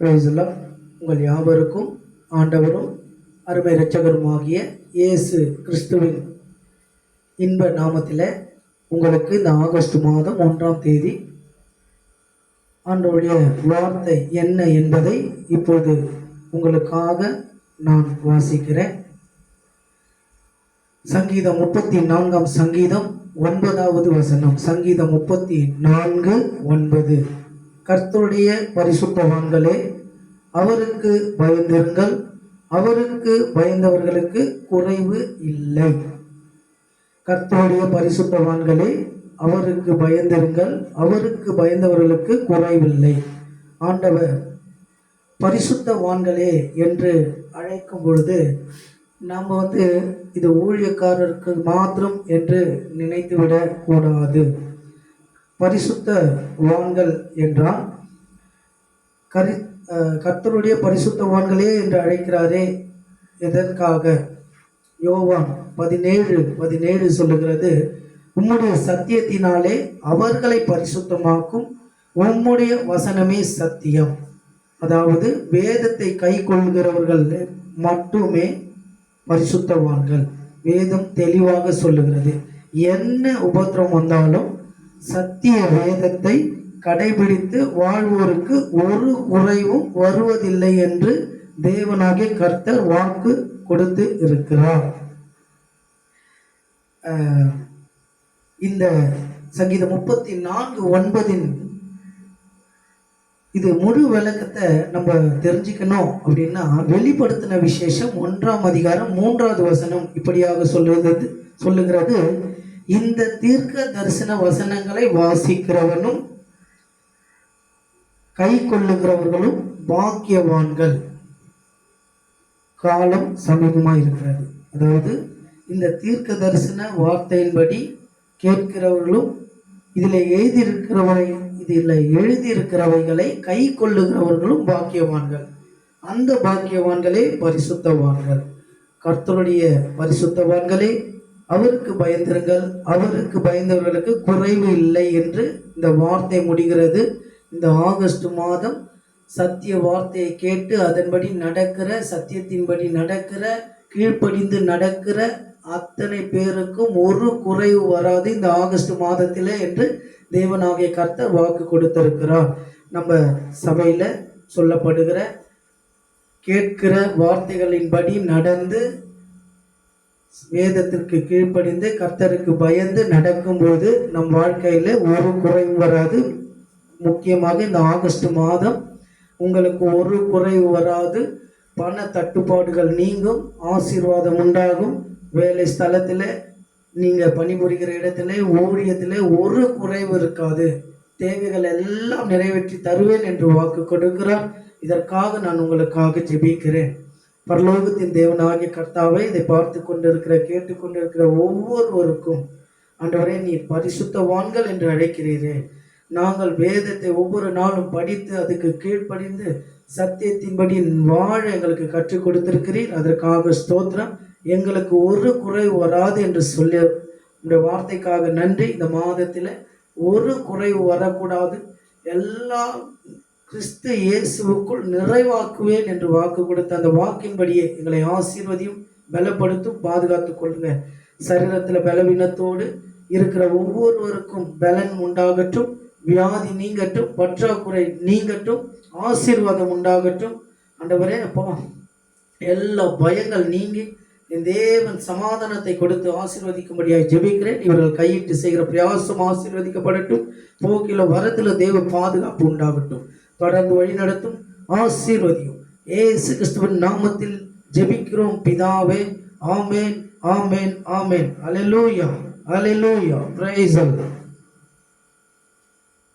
பிரைஸ்லாம் உங்கள் யாவருக்கும் ஆண்டவரும் அருமை இரட்சகருமாகிய இயேசு கிறிஸ்துவின் இன்ப நாமத்தில் உங்களுக்கு இந்த ஆகஸ்ட் மாதம் ஒன்றாம் தேதி ஆண்டவருடைய வார்த்தை என்ன என்பதை இப்பொழுது உங்களுக்காக நான் வாசிக்கிறேன். சங்கீதம் முப்பத்தி நான்காம் சங்கீதம் ஒன்பதாவது வசனம். சங்கீதம் முப்பத்தி நான்கு ஒன்பது. கர்த்தருடைய பரிசுத்தவான்களே அவருக்கு பயந்திருங்கள். அவருக்கு பயந்தவர்களுக்கு குறைவு இல்லை. கர்த்தருடைய பரிசுத்தவான்களே அவருக்கு பயந்திருங்கள். அவருக்கு பயந்தவர்களுக்கு குறைவில்லை. ஆண்டவர் பரிசுத்தவான்களே என்று அழைக்கும் பொழுது நம்ம வந்து இது ஊழியக்காரருக்கு மாத்திரம் என்று நினைத்துவிடக் கூடாது. பரிசுத்த வான்கள் என்றால் கரி கர்த்தருடைய பரிசுத்தவான்களே என்று அழைக்கிறாரே. எதற்காக? யோவான் பதினேழு பதினேழு சொல்லுகிறது உம்முடைய சத்தியத்தினாலே அவர்களை பரிசுத்தமாக்கும் உம்முடைய வசனமே சத்தியம். அதாவது வேதத்தை கை கொள்கிறவர்கள் மட்டுமே பரிசுத்தவான்கள். வேதம் தெளிவாக சொல்லுகிறது. என்ன உபத்திரம் வந்தாலும் சத்திய வேதத்தை கடைபிடித்து வாழ்வோருக்கு ஒரு குறைவும் வருவதில்லை என்று தேவனாகிய கர்த்தர் வாக்கு கொடுத்து இருக்கிறார். இந்த சங்கீதம் முப்பத்தி நான்கு ஒன்பதின் இது முழு விளக்கத்தை நம்ம தெரிஞ்சுக்கணும் அப்படின்னா வெளிப்படுத்தின விசேஷம் ஒன்றாம் அதிகாரம் மூன்றாவது வசனம் இப்படியாக சொல்லுகிறது சொல்லுகிறது இந்த தீர்க்க தரிசன வசனங்களை வாசிக்கிறவனும் கை கொள்ளுகிறவர்களும் பாக்கியவான்கள். காலம் சமீபமாக இருக்கிறது அதாவது இந்த தீர்க்க தரிசன வார்த்தையின்படி கேட்கிறவர்களும் இதில் எழுதியிருக்கிறவரை இதில் எழுதியிருக்கிறவைகளை கை கொள்ளுகிறவர்களும் பாக்கியவான்கள். அந்த பாக்கியவான்களே பரிசுத்தவான்கள். கர்த்தருடைய பரிசுத்தவான்களே அவருக்கு பயந்திருங்கள். அவருக்கு பயந்தவர்களுக்கு குறைவு இல்லை என்று இந்த வார்த்தை முடிகிறது. இந்த ஆகஸ்ட் மாதம் சத்திய வார்த்தையை கேட்டு அதன்படி நடக்கிற சத்தியத்தின்படி நடக்கிற கீழ்ப்படிந்து நடக்கிற அத்தனை பேருக்கும் ஒரு குறைவு வராது இந்த ஆகஸ்ட் மாதத்தில் என்று தேவனாகிய கர்த்தர் வாக்கு கொடுத்திருக்கிறார். நம்ம சபையில் சொல்லப்படுகிற கேட்கிற வார்த்தைகளின்படி நடந்து வேதத்திற்கு கீழ்ப்படிந்து கர்த்தருக்கு பயந்து நடக்கும்போது நம் வாழ்க்கையில் ஒரு குறைவும் வராது. முக்கியமாக இந்த ஆகஸ்ட் மாதம் உங்களுக்கு ஒரு குறைவு வராது. பண தட்டுப்பாடுகள் நீங்கும் ஆசீர்வாதம் உண்டாகும். வேலை ஸ்தலத்தில் நீங்கள் பணிபுரிகிற இடத்துல ஊழியத்தில் ஒரு குறைவு இருக்காது. தேவைகள் எல்லாம் நிறைவேற்றி தருவேன் என்று வாக்கு கொடுக்கிறார். இதற்காக நான் உங்களுக்காக ஜெபிக்கிறேன். பரலோகத்தின் தேவனாகிய கர்த்தாவை இதை பார்த்து கொண்டிருக்கிற கேட்டுக்கொண்டிருக்கிற ஒவ்வொருவருக்கும் ஆண்டவரே நீ பரிசுத்தவான்கள் என்று அழைக்கிறீரே. நாங்கள் வேதத்தை ஒவ்வொரு நாளும் படித்து அதுக்கு கீழ்ப்படிந்து சத்தியத்தின்படி வாழ எங்களுக்கு கற்றுக் கொடுத்திருக்கிறீர். அதற்காக ஸ்தோத்திரம். எங்களுக்கு ஒரு குறைவு வராது என்று சொல்லி இந்த வார்த்தைக்காக நன்றி. இந்த மாதத்தில் ஒரு குறைவு வரக்கூடாது. எல்லா கிறிஸ்து இயேசுவுக்குள் நிறைவாக்குவேன் என்று வாக்கு கொடுத்த அந்த வாக்கின்படியே எங்களை ஆசீர்வதியும் பலப்படுத்தும் பாதுகாத்து கொள்ளுங்க. சரீரத்தில் பலவீனத்தோடு இருக்கிற ஒவ்வொருவருக்கும் பலன் உண்டாகட்டும். வியாதி நீங்கட்டும் பற்றாக்குறை நீங்கட்டும் ஆசீர்வாதம் உண்டாகட்டும். ஆண்டவரே அப்பா எல்லா பயங்கள் நீங்கி என் தேவன் சமாதானத்தை கொடுத்து ஆசீர்வதிக்கும்படியாக ஜெபிக்கிறேன். இவர்கள் கையிட்டு செய்கிற பிரயாசம் ஆசீர்வதிக்கப்படட்டும். போக்கில வரத்துல தேவ பாதுகாப்பு உண்டாகட்டும். தொடர்ந்து வழி நடத்தும் ஆசீர்வதியும். ஏசு கிறிஸ்துவின் நாமத்தில் ஜெபிக்கிறோம் பிதாவே. ஆமேன் ஆமேன் ஆமேன். அலெலூயா அலெலூயா பிரைஸ்